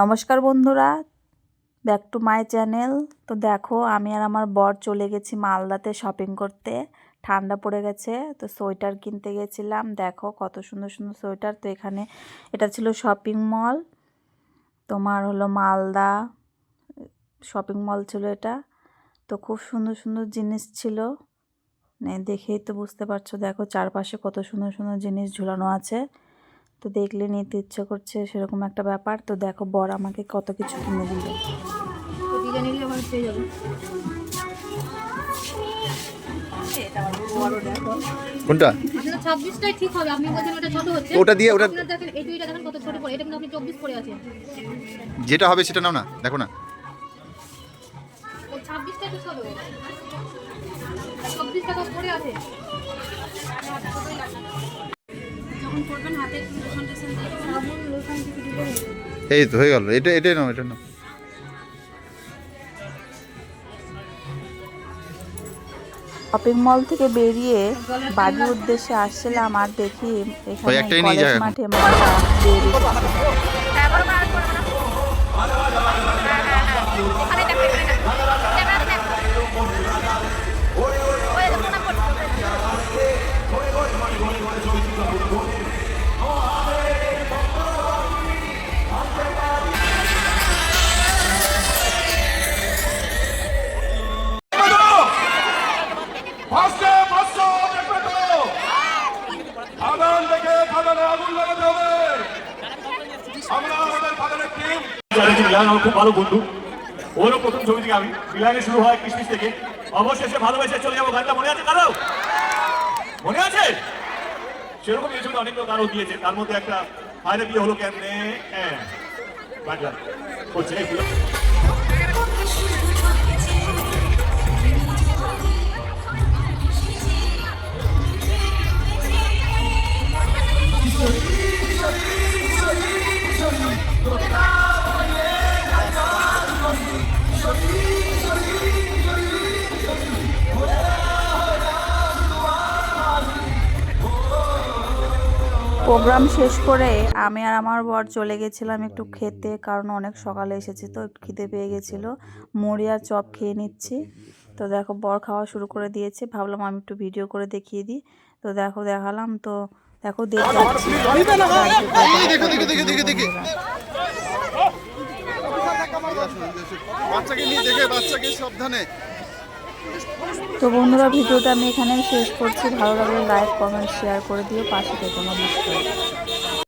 নমস্কার বন্ধুরা, back to my channel. তো দেখো, আমি আর আমার বর চলে গেছি মালদাতে শপিং করতে। ঠান্ডা পড়ে গেছে, তো সোয়েটার কিনতে গেছিলাম। দেখো, কত সুন্দর সুন্দর সোয়েটার। তো এখানে এটা ছিল শপিং মল তোমার হলো মালদা শপিং মল ছিল এটা। তো খুব সুন্দর সুন্দর জিনিস ছিল। দেখেই তো বুঝতে পারছ, দেখো চারপাশে কত সুন্দর সুন্দর জিনিস ঝুলানো আছে। তো দেখলে নিতে ইচ্ছে করছে সেরকম একটা ব্যাপার। তো দেখো বর আমাকে কত কিছু কিনে দিল। কোনটা? ছাব্বিশটাই ঠিক হবে আপনি বলছেন ওটা ছোট হচ্ছে। ওটা দিয়ে ওটা- দেখেন এই দুইটা দেখেন কত ছোট পড়ে এটা কিন্তু আপনি চব্বিশ পরে আছেন যেটা হবে সেটা নাও না দেখো না। ছাব্বিশটা ঠিক হবে চব্বিশ টাকা পরে আছে? করবেন হাতে লোশন টোশন দিয়ে সাবুন লোশন কিছু দিবেন এই তো হয়ে গেল। এটা এটাই নাও এটা নাও। শপিং মল থেকে বেরিয়ে বাড়ির উদ্দেশ্যে আসছিলাম আর দেখি এখানে কলেজ মাঠে বেরিয়ে খুব ভালো বন্ধু। ওরও প্রথম ছবি থেকে আমি। মিলানে শুরু হয় কিসমিস থেকে। অবশেষে ভালোবেসে চলে যাব গানটা। মনে আছে কারও? মনে আছে? সেরকম এই অনেক লোক আরও দিয়েছে। তার মধ্যে একটা হায়রে বিয়ে হলো কেমনে? হ্যাঁ। করছে প্রোগ্রাম শেষ করে আমি আর আমার বর চলে গেছিলাম একটু খেতে কারণ অনেক সকালে এসেছি তো একটু খিদে পেয়ে গেছিল। মুড়ি আর চপ খেয়ে নিচ্ছি। তো দেখো বর খাওয়া শুরু করে দিয়েছে। ভাবলাম আমি একটু ভিডিও করে দেখিয়ে দিই। তো দেখো দেখালাম তো দেখো দেখে বাচ্চাকে নিয়ে বাচ্চাকে সাবধানে। তো বন্ধুরা, ভিডিওটা আমি এখানে শেষ করছি। ভালো লাগলে লাইক কমেন্ট শেয়ার করে দিও। পাশে থেকে। নমস্কার।